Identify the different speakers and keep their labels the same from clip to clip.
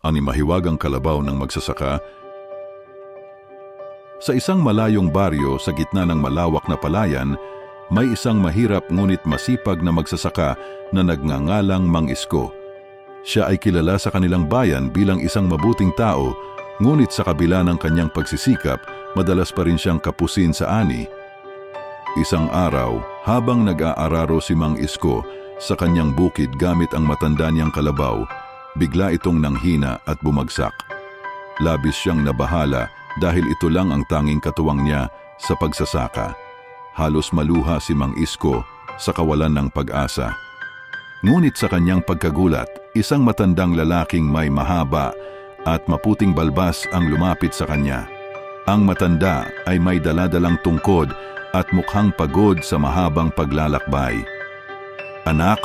Speaker 1: ang mahiwagang kalabaw ng magsasaka. Sa isang malayong baryo sa gitna ng malawak na palayan, may isang mahirap ngunit masipag na magsasaka na nagngangalang Mang Isko. Siya ay kilala sa kanilang bayan bilang isang mabuting tao, ngunit sa kabila ng kanyang pagsisikap, madalas pa rin siyang kapusin sa ani. Isang araw, habang nag-aararo si Mang Isko sa kanyang bukid gamit ang matanda niyang kalabaw, bigla itong nanghina at bumagsak. Labis siyang nabahala dahil ito lang ang tanging katuwang niya sa pagsasaka. Halos maluha si Mang Isko sa kawalan ng pag-asa. Ngunit sa kanyang pagkagulat, isang matandang lalaking may mahaba at maputing balbas ang lumapit sa kanya. Ang matanda ay may daladalang tungkod at mukhang pagod sa mahabang paglalakbay. Anak,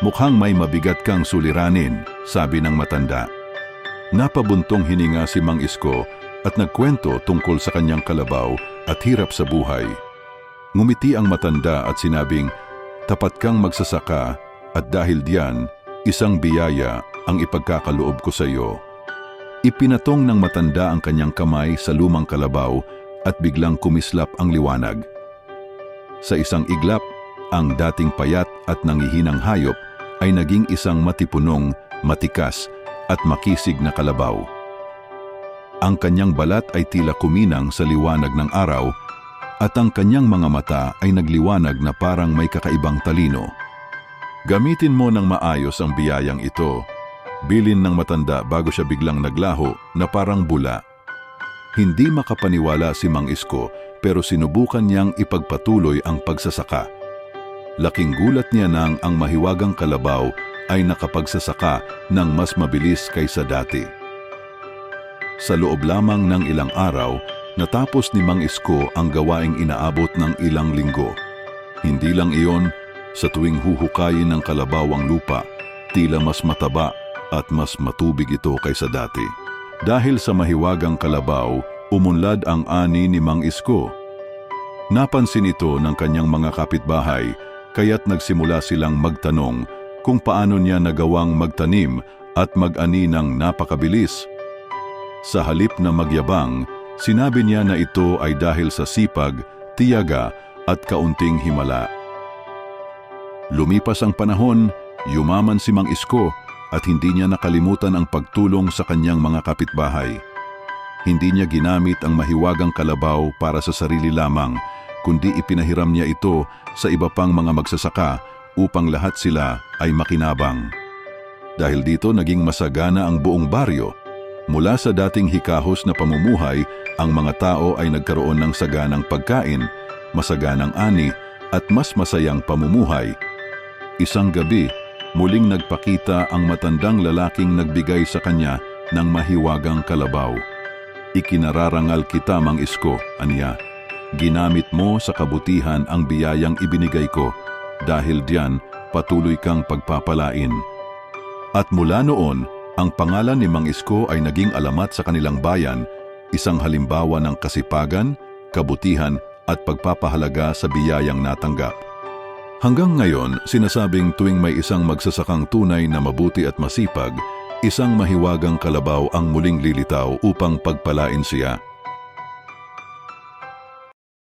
Speaker 1: mukhang may mabigat kang suliranin, sabi ng matanda. Napabuntong hininga si Mang Isko at nagkwento tungkol sa kanyang kalabaw at hirap sa buhay. Ngumiti ang matanda at sinabing, Tapat kang magsasaka at dahil diyan, isang biyaya ang ipagkakaloob ko sa iyo. Ipinatong ng matanda ang kanyang kamay sa lumang kalabaw at biglang kumislap ang liwanag. Sa isang iglap, ang dating payat at nangihinang hayop ay naging isang matipunong, matikas at makisig na kalabaw. Ang kanyang balat ay tila kuminang sa liwanag ng araw at ang kanyang mga mata ay nagliwanag na parang may kakaibang talino. Gamitin mo ng maayos ang biyayang ito. Bilin ng matanda bago siya biglang naglaho na parang bula. Hindi makapaniwala si Mang Isko pero sinubukan niyang ipagpatuloy ang pagsasaka. Laking gulat niya nang ang mahiwagang kalabaw ay nakapagsasaka ng mas mabilis kaysa dati. Sa loob lamang ng ilang araw, natapos ni Mang Isko ang gawaing inaabot ng ilang linggo. Hindi lang iyon, sa tuwing huhukayin ng kalabaw ang lupa, tila mas mataba at mas matubig ito kaysa dati. Dahil sa mahiwagang kalabaw, umunlad ang ani ni Mang Isko. Napansin ito ng kanyang mga kapitbahay, kaya't nagsimula silang magtanong kung paano niya nagawang magtanim at mag-ani ng napakabilis. Sa halip na magyabang, sinabi niya na ito ay dahil sa sipag, tiyaga at kaunting himala. Lumipas ang panahon, yumaman si Mang Isko at hindi niya nakalimutan ang pagtulong sa kanyang mga kapitbahay. Hindi niya ginamit ang mahiwagang kalabaw para sa sarili lamang, kundi ipinahiram niya ito sa iba pang mga magsasaka upang lahat sila ay makinabang. Dahil dito naging masagana ang buong baryo. Mula sa dating hikahos na pamumuhay, ang mga tao ay nagkaroon ng saganang pagkain, masaganang ani, at mas masayang pamumuhay. Isang gabi, muling nagpakita ang matandang lalaking nagbigay sa kanya ng mahiwagang kalabaw. Ikinararangal kita, Mang Isko, aniya. Ginamit mo sa kabutihan ang biyayang ibinigay ko, dahil diyan patuloy kang pagpapalain. At mula noon, ang pangalan ni Mang Isko ay naging alamat sa kanilang bayan, isang halimbawa ng kasipagan, kabutihan at pagpapahalaga sa biyayang natanggap. Hanggang ngayon, sinasabing tuwing may isang magsasakang tunay na mabuti at masipag, isang mahiwagang kalabaw ang muling lilitaw upang pagpalain siya.